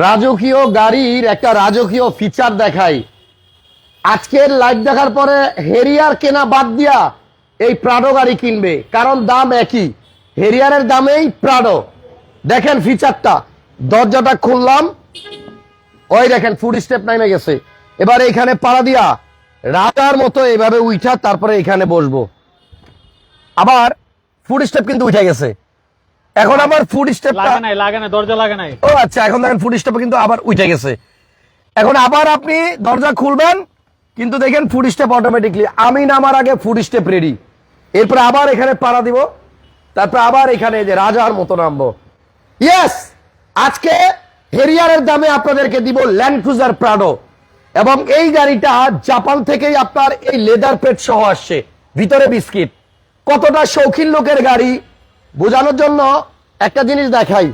রাজকীয় গাড়ির একটা রাজকীয় ফিচার দেখাই। আজকের লাইভ দেখার পরে হেরিয়ার কেনা বাদ দিয়া এই প্রাডো গাড়ি কিনবে। কারণ দাম একই। হেরিয়ারের দামেই প্রাডো দেখেন ফিচারটা দরজাটা খুললাম। ওই দেখেন ফুড স্টেপ নামে গেছে। এবার এখানে পাড়া দিয়া রাজার মতো এইভাবে উঠা তারপরে এখানে বসবো। আবার ফুড স্টেপ কিন্তু উঠে গেছে। এখন আবার ফুড স্টেপটা লাগে নাই লাগে নাই দরজা লাগে নাই। ও আচ্ছা এখন দেখেন ফুড স্টেপ কিন্তু আবার উঠে গেছে। এখন আবার আপনি দরজা খুলবেন কিন্তু দেখেন ফুড স্টেপ অটোমেটিকলি আমি নামার আগে ফুড স্টেপ রেডি এরপরে আবার এখানে পাড়া দিব তারপর আবার এখানে এই যে রাজার মতো নামবো। ইয়েস আজকে হেরিয়ারের দামে আপনাদেরকে দিব ল্যান্ড ক্রুজার প্রাডো এবং এই গাড়িটা জাপান থেকেই আপনার এই লেদার প্লেট সহ আসছে। ভিতরে বিস্কিট। কতটা শৌখিন লোকের গাড়ি বোঝানোর জন্য একটা জিনিস দেখাই।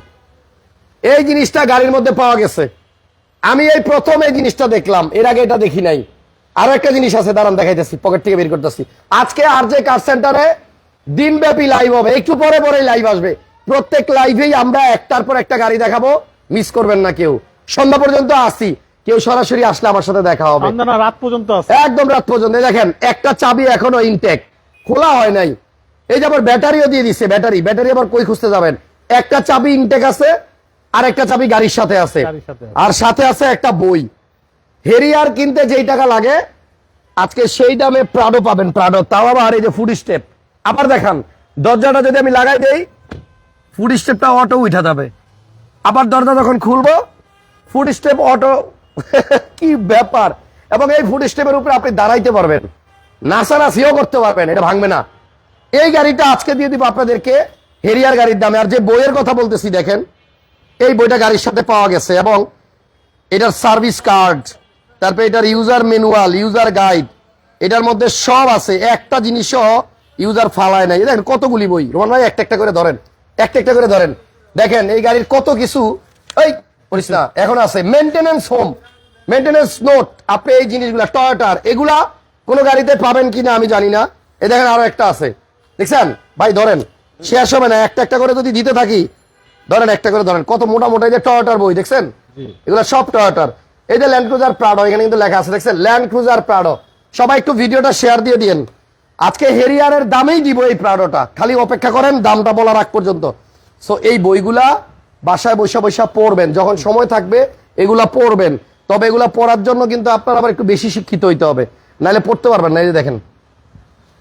এই জিনিসটা গাড়ির মধ্যে পাওয়া গেছে। আমি এই প্রথম এই জিনিসটা দেখলাম এর আগে এটা দেখি নাই। আরও একটা জিনিস আছে দাঁড়ান দেখাইতেছি পকেট থেকে বের করতেছি। আজকে আর যে কার সেন্টারে দিনব্যাপী লাইভ হবে একটু পরে পরে লাইভ আসবে। প্রত্যেক লাইভেই আমরা একটার পর একটা গাড়ি দেখাবো মিস করবেন না কেউ। সন্ধ্যা পর্যন্ত আসি কেউ সরাসরি আসলে আমার সাথে দেখা হবে। রাত পর্যন্ত একদম রাত পর্যন্ত। দেখেন একটা চাবি এখনও ইনটেক খোলা হয় নাই। এই যে আবার ব্যাটারিও দিয়ে দিচ্ছে ব্যাটারি। ব্যাটারি আবার কই খুঁজতে যাবেন? একটা চাবি ইনটেক আছে আর একটা চাবি গাড়ির সাথে আছে। আর সাথে আছে একটা বই। হেরিয়ার কিনতে যেই টাকা লাগে আজকে সেই দামে প্রাডো পাবেন প্রাডো তাও আবার এই যে ফুড স্টেপ আবার দেখান দরজাটা যদি আমি লাগাই দেই ফুড স্টেপটা অটো উঠা যাবে। আবার দরজা যখন খুলবো ফুড স্টেপ অটো কি ব্যাপার? এবং এই ফুড স্টেপের উপরে আপনি দাঁড়াইতে পারবেন। নাসানাসিও করতে পারবেন এটা ভাঙবে না। এই গাড়িটা আজকে দিয়ে দিব আপনাদেরকে হেরিয়ার গাড়ির দামে। আর যে বইয়ের কথা বলতেছি, দেখেন, এই বইটা গাড়ির সাথে পাওয়া গেছে এবং এটার সার্ভিস কার্ড, তারপরে এটার ইউজার ম্যানুয়াল, ইউজার গাইড, এটার মধ্যে সব আছে। একটা জিনিসও ইউজার ফালায় নাই। দেখেন কতগুলি বই। রোমান ভাই, একটা একটা করে ধরেন। একটা একটা করে ধরেন। দেখেন, এই গাড়ির কত কিছু। এই, বলিস না, এখন আছে। মেনটেনেন্স হোম মেনটেনেন্স নোট আপনি এই জিনিসগুলা টয়টার এগুলা কোনো গাড়িতে পাবেন কিনা আমি জানি না। এ দেখেন আরও একটা আছে। দেখছেন? ভাই ধরেন শেষ হবে না একটা একটা করে যদি দিতে থাকি ধরেন একটা করে ধরেন কত মোটা মোটা এই যে টয়োটার বই দেখছেন? এগুলো সব টয়টার এই যে ল্যান্ড ক্রুজার প্রাডো এখানে কিন্তু লেখা আছে দেখছেন? ল্যান্ড ক্রুজার প্রাডো সবাই একটু ভিডিওটা শেয়ার দিয়ে দিন আজকে হেরিয়ারের দামেই দিব এই প্রাডোটা খালি অপেক্ষা করেন দামটা বলার আগ পর্যন্ত। সো এই বইগুলা বাসায় বৈশা বৈশা পড়বেন। যখন সময় থাকবে এগুলা পড়বেন। তবে এগুলা পড়ার জন্য কিন্তু আপনার আবার একটু বেশি শিক্ষিত হইতে হবে। নাহলে পড়তে পারবেন না এই যে দেখেন।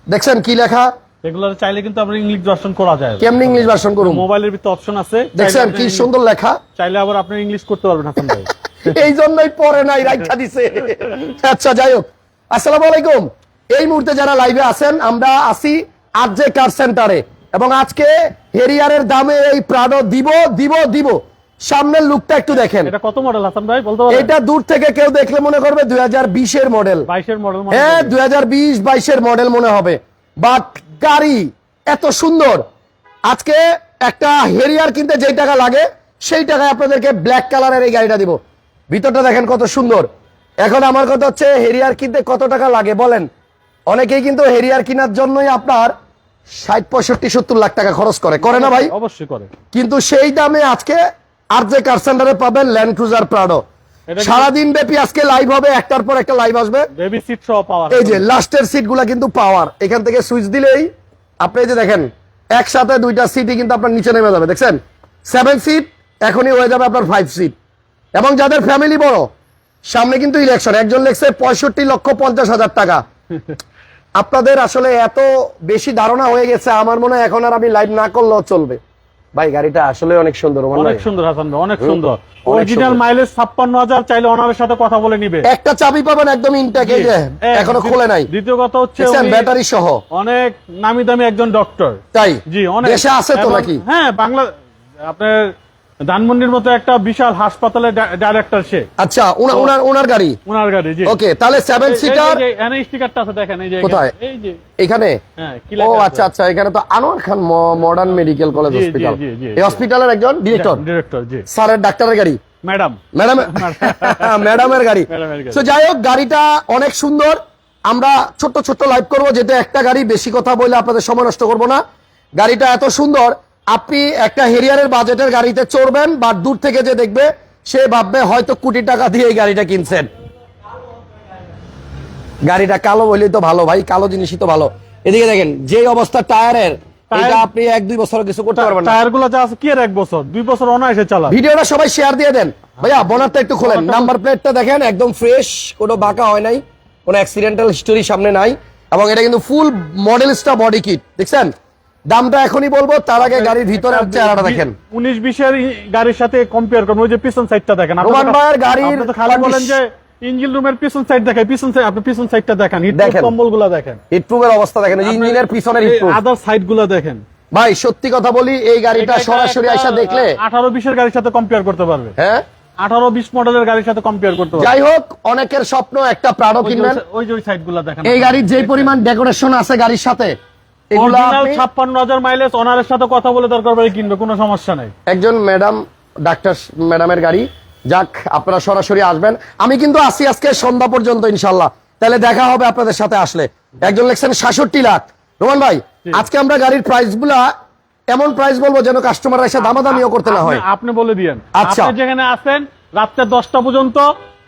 দেখছেন কি লেখা? এগুলো চাইলে কিন্তু আমরা ইংলিশ দর্শন করা যায়। কেমনি ইংলিশ ভার্সন করুন মোবাইলের ভিতরে অপশন আছে। দেখছেন কি সুন্দর লেখা? চাইলে আবার আপনি ইংলিশ করতে পারবেন হাসান ভাই। এই জন্যই পরে নাই রাখা দিছে। আচ্ছা যাই হোক। আসসালামু আলাইকুম। এই মুহূর্তে যারা লাইভে আছেন আমরা আসি আরজে কার সেন্টারে এবং আজকে হেরিয়ারের দামে এই প্রাডো দিব দিব দিব। সামনের লুকটা একটু দেখেন। এটা কত মডেল হাসান ভাই? বলতে পারবেন এটা দূর থেকে কেউ দেখলে মনে করবে দুই হাজার বিশের মডেল বাইশের মডেল হ্যাঁ দুই হাজার বিশ বাইশের মডেল মনে হবে। বাট গাড়ি এত সুন্দর। আজকে একটা হেরিয়ার কিনতে যেই টাকা লাগে সেই টাকায় আপনাদেরকে ব্ল্যাক কালারের এই গাড়িটা দিব। ভিতরটা দেখেন কত সুন্দর। এখন আমার কথা হচ্ছে হেরিয়ার কিনতে কত টাকা লাগে বলেন? অনেকেই কিন্তু হেরিয়ার কেনার জন্যই আপনার ষাট পঁয়ষট্টি সত্তর লাখ টাকা খরচ করে। করে না ভাই? অবশ্যই করে। কিন্তু সেই দামে আজকে আর যে কার সেন্টারে পাবেন ল্যান্ড ক্রুজার প্রাডো সারাদিন ব্যাপী আজকে লাইভ হবে একটার পর একটা লাইভ আসবে। বেবি সিট সহ পাওয়ার এই যে লাস্টের সিটগুলা কিন্তু পাওয়ার এখান থেকে সুইচ দিলেই আপনি যে দেখেন একসাথে দুইটা সিটই কিন্তু আপনার নিচে নেমে যাবে দেখছেন? সেভেন সিট এখনই হয়ে যাবে আপনার ফাইভ সিট এবং যাদের ফ্যামিলি বড় সামনে কিন্তু ইলেকশন একজন লেখছে পঁয়ষট্টি লক্ষ পঞ্চাশ হাজার টাকা। আপনাদের আসলে এত বেশি ধারণা হয়ে গেছে আমার মনে হয় এখন আর আমি লাইভ না করলেও চলবে। ভাই গাড়িটা আসলে অনেক সুন্দর অনেক সুন্দর হাসান ভাই অনেক সুন্দর। অরিজিনাল মাইলেজ ছাপ্পান্ন হাজার চাইলে ওনারের সাথে কথা বলে নিবে। একটা চাবি পাবেন একদম ইনটেক এই যে এখনও খুলে নাই। দ্বিতীয় কথা হচ্ছে ব্যাটারি সহ। অনেক নামি দামি একজন ডক্টর তাই? জি অনেক। দেশে আছে তো নাকি? হ্যাঁ বাংলা আপনার ধানমন্ডির মতো একটা বিশাল হাসপাতালের ডাইরেক্টর সে। আচ্ছা ওনার ওনার গাড়ি? ওনার গাড়ি জি। ওকে তাহলে সেভেন সিটার স্টিকারটা আছে দেখেন এই যে কোথায়? এই যে। এখানে? হ্যাঁ ও আচ্ছা আচ্ছা এখানে তো Anwar Khan modern medical college hospital এই হসপিটালের একজন ডিরেক্টর ডিরেক্টর জি। স্যারের ডাক্তারের গাড়ি? ম্যাডাম ম্যাডাম ম্যাডামের গাড়ি। ম্যাডামের গাড়ি। তো যাই হোক গাড়িটা অনেক সুন্দর। আমরা ছোট্ট ছোট্ট লাইভ করব যেটা একটা গাড়ি বেশি কথা বলে আপনাদের সময় নষ্ট করব না। গাড়িটা এত সুন্দর আপনি একটা হেরিয়ারের বাজেটের গাড়িতে চড়বেন বা দূর থেকে যে দেখবে সে ভাববে হয়তো কোটি টাকা দিয়ে এই গাড়িটা কিনছেন। গাড়িটা কালো বললেই তো ভালো ভাই কালো জিনিসই তো ভালো। এদিকে দেখেন যে অবস্থা টায়ারের টায়ার- এটা আপনি এক দুই বছর কিছু করতে পারবেন না। টায়ারগুলো যা আছে কি আর এক বছর? দুই বছর অনায়াসে চালা ভিডিওটা সবাই শেয়ার দিয়ে দেন। ভাইয়া বোনারটা একটু খোলেন। নাম্বার প্লেটটা দেখেন একদম ফ্রেশ কোনো বাঁকা হয় নাই। কোনো অ্যাক্সিডেন্টাল হিস্টোরি সামনে নাই। এবং এটা কিন্তু ফুল মডেলসটা বডি কিট দেখছেন? দামটা এখনই বলব তার আগে গাড়ির ভিতরে চেহারাটা দেখেন। উনিশ বিশের ই- গাড়ির সাথে কম্পেয়ার করুন ওই যে পিছন সাইডটা দেখেন। রোমান ভাইয়ের গাড়ির তো খালি বলেন যে ইঞ্জিন রুমের পিছন সাইড দেখেন পিছন সাইড আপনি পিছন সাইডটা দেখেন হিট দেখেন। কম্বলগুলা দেখেন হিটপ্রুফের অবস্থা দেখেন ইঞ্জিনের পিছনের হিটপ্রুফ আদার সাইডগুলা দেখেন। ভাই সত্যি কথা বলি এই গাড়িটা সরাসরি আইসা দেখলে আঠারো বিশের গাড়ির সাথে কম্পেয়ার করতে পারবে। হ্যাঁ? আঠারো বিশ মডেলের গাড়ির সাথে কম্পেয়ার করতে যাই হোক অনেকের স্বপ্ন একটা যে- কিনবেন। ওই যে ওই সাইডগুলা দেখেন। এই গাড়ির যে পরিমাণ ডেকোরেশন আছে গাড়ির সাথে ছাপ্পান্ন হাজার মাইলেজ ওনারের সাথে কথা বলে দরকার পড়ে কিনবে কোনো সমস্যা নাই। একজন ম্যাডাম ডাক্তার ম্যাডামের গাড়ি। যাক আপনারা সরাসরি আসবেন। আমি কিন্তু আসি আজকে সন্ধ্যা পর্যন্ত ইনশাল্লাহ তাহলে দেখা হবে আপনাদের সাথে আসলে। একজন লেখছেন সাতষট্টি লাখ। রোমান ভাই আজকে আমরা গাড়ির প্রাইসগুলা এমন প্রাইস বলব যেন কাস্টমার এসে দামাদামিও করতে না হয়। আপনি- বলে দিয়েন। আচ্ছা। যেখানে আছেন রাত্রে দশটা পর্যন্ত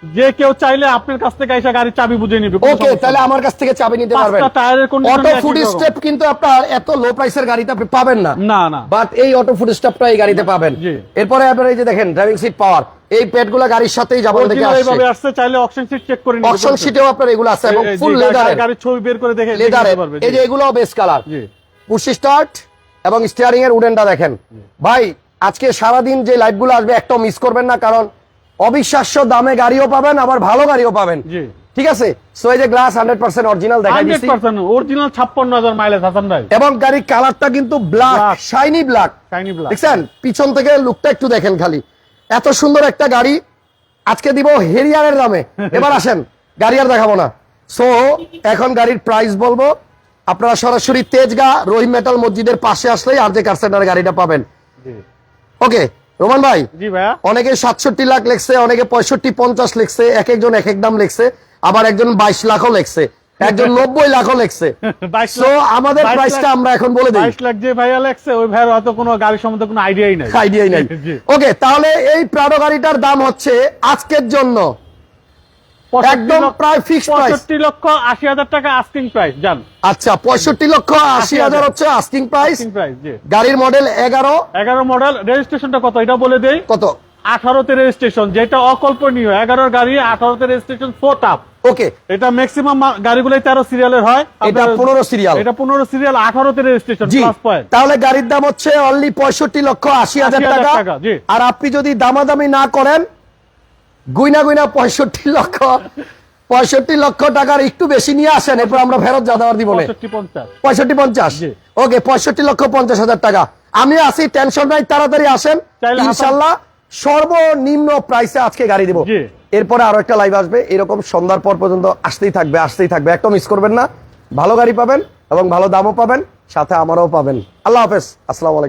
যে কেউ চাইলে আপনার কাছ থেকে এসে গাড়ির চাবি বুঝে নিবে ওকে তাহলে আমার কাছ থেকে চাবি নিতে পারবেন। টায়ারের condition অটো ফুড স্টেপ কিন্তু আপনার এত লো প্রাইসের গাড়িতে আপনি পাবেন না। না না। বাট এই অটো ফুড স্টেপটা এই গাড়িতে পাবেন। এরপরে আপনার এই যে দেখেন ড্রাইভিং সিট পাওয়ার এই পেটগুলো গাড়ির সাথেই যাব দেখে Original এইভাবে আসছে। আসছে চাইলে অপশন সিট চেক করে নিতে অপশন সিটেও আপনার এগুলো আছে এবং ফুল যে লেদারের গাড়ির- ছবি বের করে দেখে লেদারে এই যে এগুলো বেস কালার জি। পুশি স্টার্ট এবং স্টিয়ারিং এর উডেনটা দেখেন ভাই আজকে সারাদিন যে লাইভগুলো আসবে একটাও মিস করবেন না কারণ অবিশ্বাস্য দামে গাড়িও পাবেন আবার ভালো গাড়িও পাবেন। ঠিক আছে? সো এই যে গ্লাস হান্ড্রেড পার্সেন্ট অরিজিনাল দেখা অরিজিনাল ছাপ্পান্ন হাজার মাইলেজ হাসান ভাই। এবং গাড়ির কালারটা কিন্তু black. Shiny black Shiny black. দেখছেন? পিছন থেকে লুকটা একটু দেখেন খালি। এত সুন্দর একটা গাড়ি আজকে দিব হেরিয়ারের দামে। এবার আসেন গাড়ি আর দেখাবো না। সো এখন গাড়ির প্রাইস বলব আপনারা সরাসরি তেজগা রহিম মেটাল মসজিদের পাশে আসলেই আর যে কার সেন্টার গাড়িটা পাবেন। ওকে রোমান ভাই জি ভাইয়া। অনেকে সাতষট্টি লাখ লেখছে অনেকে পঁয়ষট্টি পঞ্চাশ লেখছে এক একজন এক এক দাম লেখছে আবার একজন বাইশ লাখও লেখছে একজন নব্বই লাখও লেখছে। 22 সো আমাদের প্রাইসটা আমরা এখন বলে দিই। লাখ যে ভাইয়া লেখছে ওই ভাইয়ের অত কোনো গাড়ি সম্বন্ধে কোনো আইডিয়াই নাই। আইডিয়াই নাই। ওকে তাহলে এই প্রাণ গাড়িটার দাম হচ্ছে আজকের জন্য 65 একদম প্রায়। 65 লক্ষ আশি হাজার টাকা আস্কিং প্রাইস জান। আচ্ছা পঁয়ষট্টি লক্ষ আশি হাজার হচ্ছে আস্কিং প্রাইস প্রাইস জি। গাড়ির মডেল এগারো। এগারো মডেল রেজিস্ট্রেশনটা কত? এটা বলে দেই। কত? রেজিস্ট্রেশন যেটা অকল্পনীয়। গাড়ি আঠারোতে রেজিস্ট্রেশন ফোর টাপ ওকে। এটা ম্যাক্সিমাম গাড়িগুলোই তেরো সিরিয়ালের হয়। এটা আপনার- 15 সিরিয়াল। এটা পনেরো সিরিয়াল আঠারোতে রেজিস্ট্রেশন জি। প্লাস পয়েন্ট তাহলে গাড়ির দাম হচ্ছে অনলি পঁয়ষট্টি লক্ষ আশি হাজার টাকা। টাকা, আর আপনি যদি দামাদামি না করেন গুইনা গুইনা পঁয়ষট্টি লক্ষ পঁয়ষট্টি লক্ষ টাকার একটু বেশি নিয়ে আসেন এরপর আমরা ফেরত যা দেওয়ার দিব পঁয়ষট্টি পঞ্চাশ। ওকে পঁয়ষট্টি লক্ষ পঞ্চাশ হাজার টাকা। আমি আসি টেনশন নাই তাড়াতাড়ি আসেন। ইনশাল্লাহ সর্বনিম্ন প্রাইসে আজকে গাড়ি দিব। এরপরে আরও একটা লাইভ আসবে এরকম সন্ধ্যার পর পর্যন্ত আসতেই থাকবে আসতেই থাকবে। একটা মিস করবেন না। ভালো গাড়ি পাবেন এবং ভালো দামও পাবেন সাথে আমারও পাবেন। আল্লাহ হাফেজ। আসসালামু আলাইকুম।